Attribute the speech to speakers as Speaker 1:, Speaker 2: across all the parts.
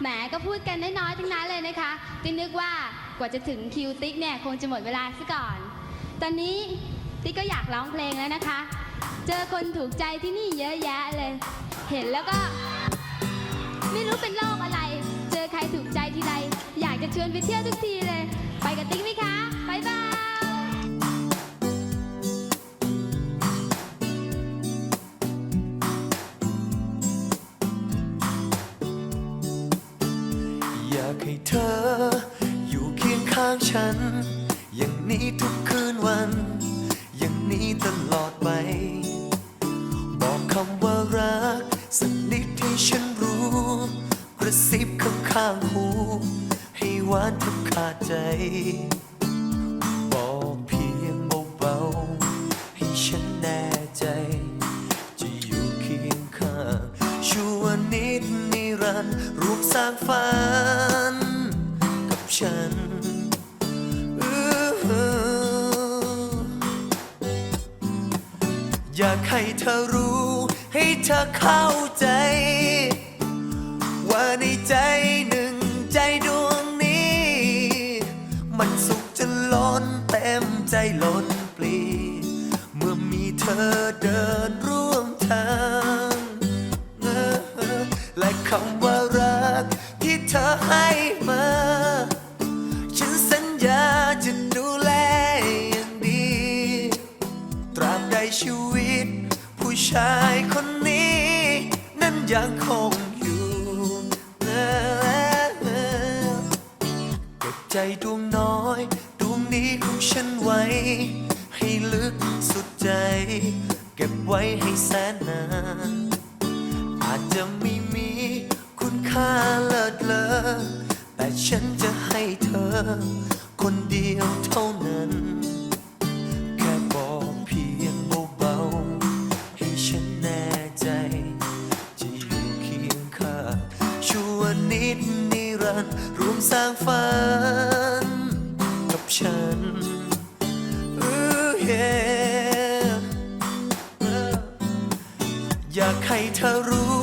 Speaker 1: แหมก็พูดกันน้อยๆทั้งนั้นเลยนะคะติ๊กนึกว่ากว่าจะถึงคิวติ๊กเนี่ยคงจะหมดเวลาซะก่อน ตอนนี้ติ๊กก็อยากร้องเพลงแล้วนะคะ เจอคนถูกใจที่นี่เยอะแยะเลย เห็นแล้วก็ ไม่รู้เป็นโรคอะไร เจอใครถูกใจทีไรอยากจะชวนไปเที่ยวทุกทีเลย ไปกับติ๊กไหมคะ
Speaker 2: อยากให้เธอ อยู่เคียงข้างฉัน อย่างนี้ทุกคืนวัน อย่างนี้ตลอดไป บอกคำว่ารัก สักนิดให้ฉันรู้ กระซิบข้างข้างหู ให้หวานทุกขาดใจันร่วมสร้างฝันกับฉันอยากให้เธอรู้ ให้เธอเข้าใจ ว่าในใจหนึ่งใจดวงนี้ มันสุขจนล้นเต็มใจล้นปลี เมื่อมีเธอเดิน เธอให้มา ฉันสัญญาจะดูแลอย่างดี ตราบใดชีวิต ผู้ชายคนนี้ นั้นยังคงอยู่เออเก็บใจดวงน้อยดวงนี้ของฉันไว้ ให้ลึกสุดใจ เก็บไว้ให้แสน แต่ฉันจะให้เธอ คนเดียวเท่านั้น แค่บอกเพียงเบาๆ ให้ฉันแน่ใจ จะอยู่เคียงข้างชั่วนิดนิรันดร์ร่วมสร้างฝันกับฉันอื้อ yeah อยากให้เธอรู้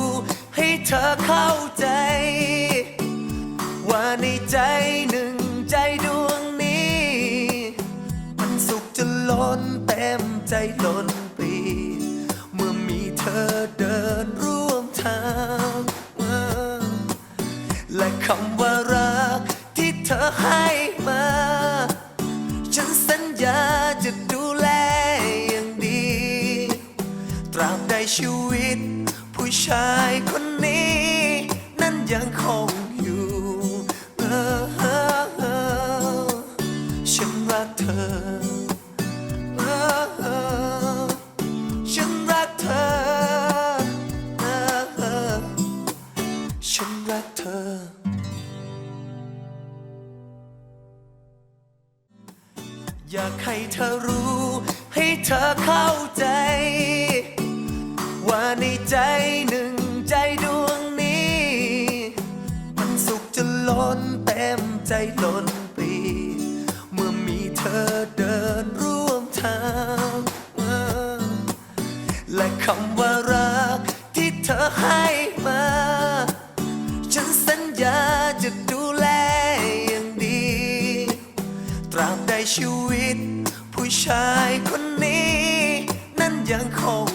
Speaker 2: ให้เธอเข้าใจ ใจหนึ่งใจดวงนี้ มันสุขจะล้นเต็มใจล้นปี เมื่อมีเธอเดินร่วมทาง และคำว่ารักที่เธอให้มา ฉันสัญญาจะดูแลอย่างดี ตราบใดชีวิต ผู้ชายคนนี้ นั้นยังคง ออยากให้เธอรู้ ให้เธอเข้าใจ ว่าในใจหนึ่งใจดวงนี้ มันสุขจะล้นเต็มใจล้นปี เมื่อมีเธอเดินร่วมทาง และคำว่ารักที่เธอให้ ญาจะดูแลอย่างดี ตราบใดชีวิต ผู้ชายคนนี้ นั้นยังคง